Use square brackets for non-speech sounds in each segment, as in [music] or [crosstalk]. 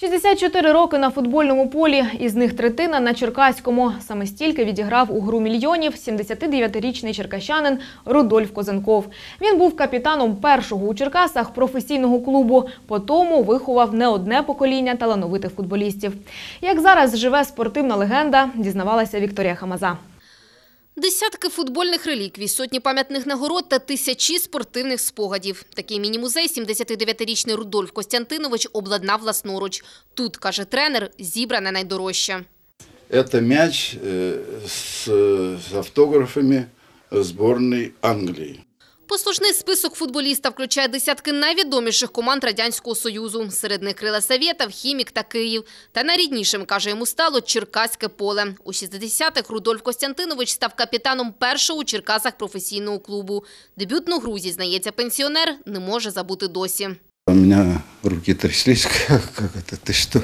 64 роки на футбольному полі, із них третина на Черкаському. Саме стільки відіграв у гру мільйонів 79-річний черкащанин Рудольф Козенков. Він був капітаном першого у Черкасах професійного клубу. По тому виховав не одне покоління талановитих футболістів. Як зараз живе спортивна легенда, дізнавалася Вікторія Хамаза. Десятки футбольних реліквій, сотні пам'ятних нагород та тисячі спортивних спогадів. Такий міні-музей 79-річний Рудольф Костянтинович обладнав власноруч. Тут, каже тренер, зібране найдорожче. Це мяч с, с автографами збірної Англии. Послужний список футболіста включає десятки найвідоміших команд Радянського Союзу. Серед них Крила Совєтов, Хімік та Київ. Та найріднішим, каже, йому стало Черкаське поле. У 60-х Рудольф Костянтинович став капітаном першого у Черкасах професійного клубу. Дебютну гру, зізнається пенсіонер, не може забути досі. У меня руки тряслись, как, [laughs] как это, ты что?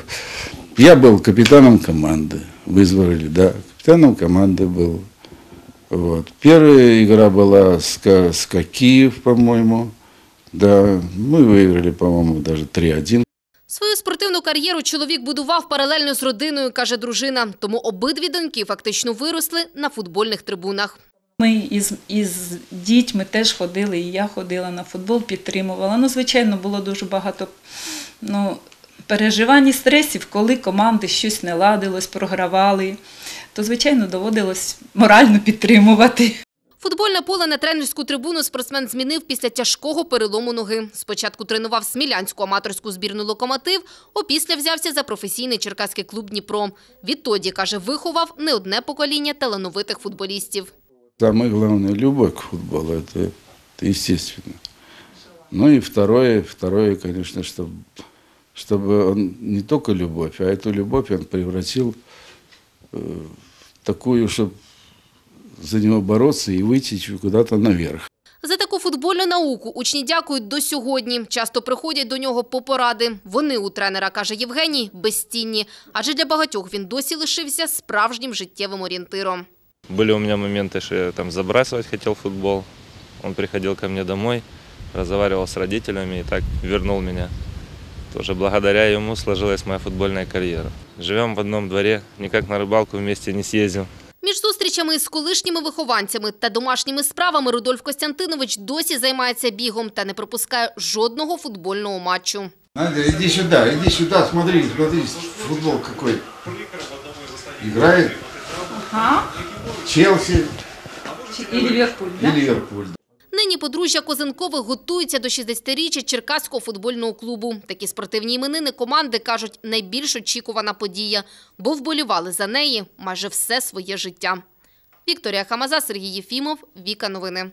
Я был капитаном команды, вызвали, да, капитаном команды был. Вот. Первая игра была с, Ка- с Ка- Киев, по-моему. Да, мы выиграли, по-моему, даже 3-1. Свою спортивну кар'єру чоловік будував паралельно з родиною, каже дружина. Тому обидві доньки фактично виросли на футбольних трибунах. Ми із, із дітьми теж ходили, і я ходила на футбол, підтримувала. Ну, звичайно, було дуже багато ну, переживань і стресів, коли команди щось не ладилось, програвали. То, звичайно, доводилось морально підтримувати. Футбольне поле на тренерську трибуну спортсмен змінив після тяжкого перелому ноги. Спочатку тренував смілянську аматорську збірну «Локомотив», опісля взявся за професійний черкаський клуб «Дніпро». Відтоді, каже, виховав не одне покоління талановитих футболістів. Самое главное, любовь к футболу, это, это естественно. Ну и второе, второе, конечно, чтобы, чтобы он не только любовь, а эту любовь он превратил э, в такую, чтобы за него бороться и выйти куда-то наверх. За таку футбольну науку учні дякують до сьогодні. Часто приходять до нього по поради. Вони у тренера, каже Євгеній, безцінні. Адже для багатьох він досі лишився справжнім життєвим орієнтиром. Были у меня моменты, что я там забрасывать хотел футбол. Он приходил ко мне домой, разговаривал с родителями и так вернул меня. Тоже благодаря ему сложилась моя футбольная карьера. Живем в одном дворе, никак на рыбалку вместе не съездил. Між зустрічами із колишніми вихованцями та домашніми справами Рудольф Костянтинович досі займається бігом та не пропускає жодного футбольного матчу. Надя, иди сюда, иди сюда, смотри, смотри, футбол какой. Играет Челси І Ліверпуль, и Ливерпуль. Нині подружжя Козенкових готується до 60-річчя Черкаського футбольного клубу. Такі спортивні іменини команди, кажуть, найбільш очікувана подія, бо вболівали за неї майже все своє життя. Вікторія Хамаза, Сергій Єфімов, Віка Новини.